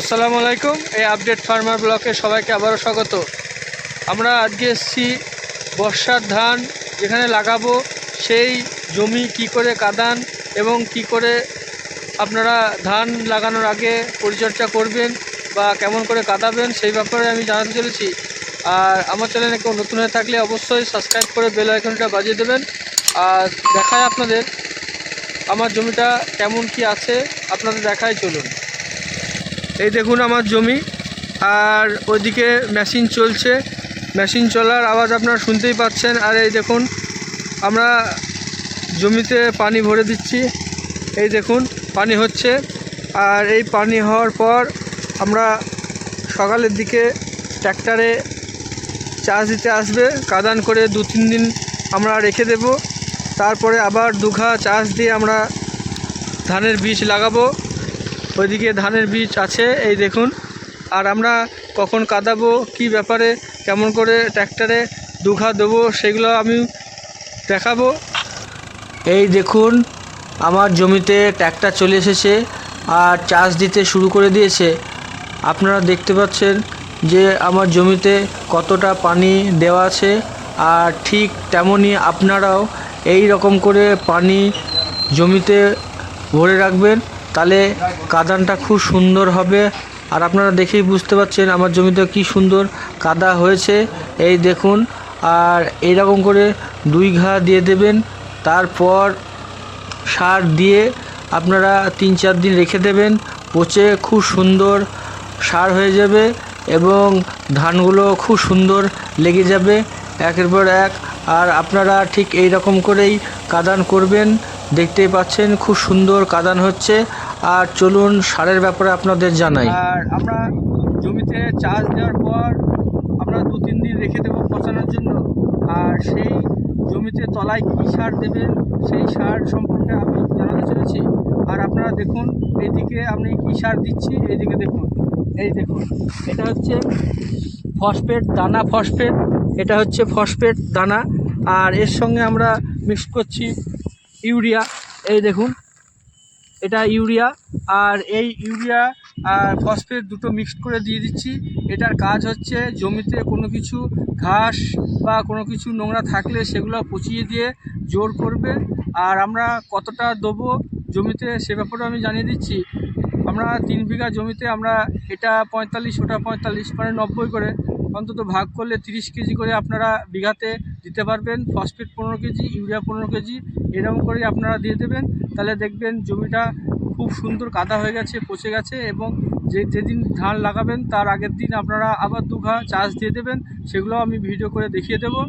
আসসালামু আলাইকুম, এই আপডেট ফার্মার ব্লকে সবাইকে আবারও স্বাগত। আমরা আজকে এসেছি বর্ষার ধান যেখানে লাগাবো, সেই জমি কি করে কাদান এবং কি করে আপনারা ধান লাগানোর আগে পরিচর্যা করবেন বা কেমন করে কাদাবেন সেই ব্যাপারে আমি জানাতে চলেছি। আর আমার চ্যানেলে কেউ নতুন হয়ে থাকলে অবশ্যই সাবস্ক্রাইব করে বেল আইকনটা বাজিয়ে দেবেন। আর দেখায় আপনাদের আমার জমিটা কেমন কি আছে, আপনাদের দেখায় চলুন। এই দেখুন আমার জমি। আর ওইদিকে মেশিন চলছে। মেশিন চলার আওয়াজ আপনারা শুনতেই পাচ্ছেন। আর এই দেখুন, আমরা জমিতে পানি ভরে দিচ্ছি। এই দেখুন, পানি হচ্ছে। আর এই পানি হওয়ার পর আমরা সকালের দিকে ট্র্যাক্টরে চাষ দিতে আসবে। কাদান করে দু, তিন দিন আমরা রেখে দেব। তারপরে আবার দুঘা চাষ দিয়ে আমরা ধানের বীজ লাগাবো। ওইদিকে ধানের বীজ আছে, এই দেখুন। আর আমরা কখন কাদাবো, কি ব্যাপারে, কেমন করে ট্র্যাক্টরে দুঘা দেবো, সেগুলো আমি দেখাবো। এই দেখুন, আমার জমিতে ট্র্যাক্টর চলে এসেছে আর চাষ দিতে শুরু করে দিয়েছে। আপনারা দেখতে পাচ্ছেন যে আমার জমিতে কতটা পানি দেওয়া আছে আর ঠিক তেমনই আপনারাও এই রকম করে পানি জমিতে ভরে রাখবেন। তাহলে কাদানটা খুব সুন্দর হবে। আর আপনারা দেখেই বুঝতে পারছেন আমার জমিতে কি সুন্দর কাদা হয়েছে। এই দেখুন, আর এইরকম করে দুই ঘা দিয়ে দেবেন, তারপর সার দিয়ে আপনারা তিন চার দিন রেখে দেবেন, পচে খুব সুন্দর সার হয়ে যাবে এবং ধানগুলো খুব সুন্দর লেগে যাবে একের পর এক। আর আপনারা ঠিক এই রকম করেই কাদান করবেন, দেখতেই পাচ্ছেন খুব সুন্দর কাদান হচ্ছে। আর চলুন সারের ব্যাপারে আপনাদের জানাই। আর আমরা জমিতে চাষ দেওয়ার পর আমরা দু, তিন দিন রেখে দেবো পচানোর জন্য। আর সেই জমিতে তলায় কী সার দেবেন, সেই সার সম্পর্কে আমি জানাতে চলেছি। আর আপনারা দেখুন এইদিকে আমি কী সার দিচ্ছি এইদিকে দেখুন। এই দেখুন, এটা হচ্ছে ফসফেট দানা ফসফেট, এটা হচ্ছে ফসফেট দানা। আর এর সঙ্গে আমরা মিক্স করছি ইউরিয়া, এই দেখুন। এটা ইউরিয়া, আর এই ইউরিয়া আর ফসফেট দুটো মিক্সড করে দিয়ে দিচ্ছি। এটার কাজ হচ্ছে জমিতে কোনো কিছু ঘাস বা কোনো কিছু নোংরা থাকলে সেগুলো পচিয়ে দিয়ে জোর করবে। আর আমরা কতটা দেবো জমিতে সে ব্যাপারে আমি জানিয়ে দিচ্ছি। আমরা তিন বিঘা জমিতে আমরা এটা পঁয়তাল্লিশ, ওটা পঁয়তাল্লিশ মানে নব্বই করে অন্তত ভাগ করলে তিরিশ কেজি করে আপনারা বিঘাতে দিতে পারবেন। ফসফেট পনেরো কেজি, ইউরিয়া পনেরো কেজি, এরকম করে আপনারা দিয়ে দেবেন। তাহলে দেখবেন জমিটা খুব সুন্দর কাদা হয়ে গেছে, পচে গেছে এবং যে যেদিন ধান লাগাবেন তার আগের দিন আপনারা আবার দুঘা চাষ দিয়ে দেবেন। সেগুলো আমি ভিডিও করে দেখিয়ে দেবো।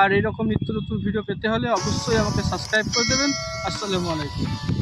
আর এরকম নিত্য নতুন ভিডিও পেতে হলে অবশ্যই আমাকে সাবস্ক্রাইব করে দেবেন। আসসালামু আলাইকুম।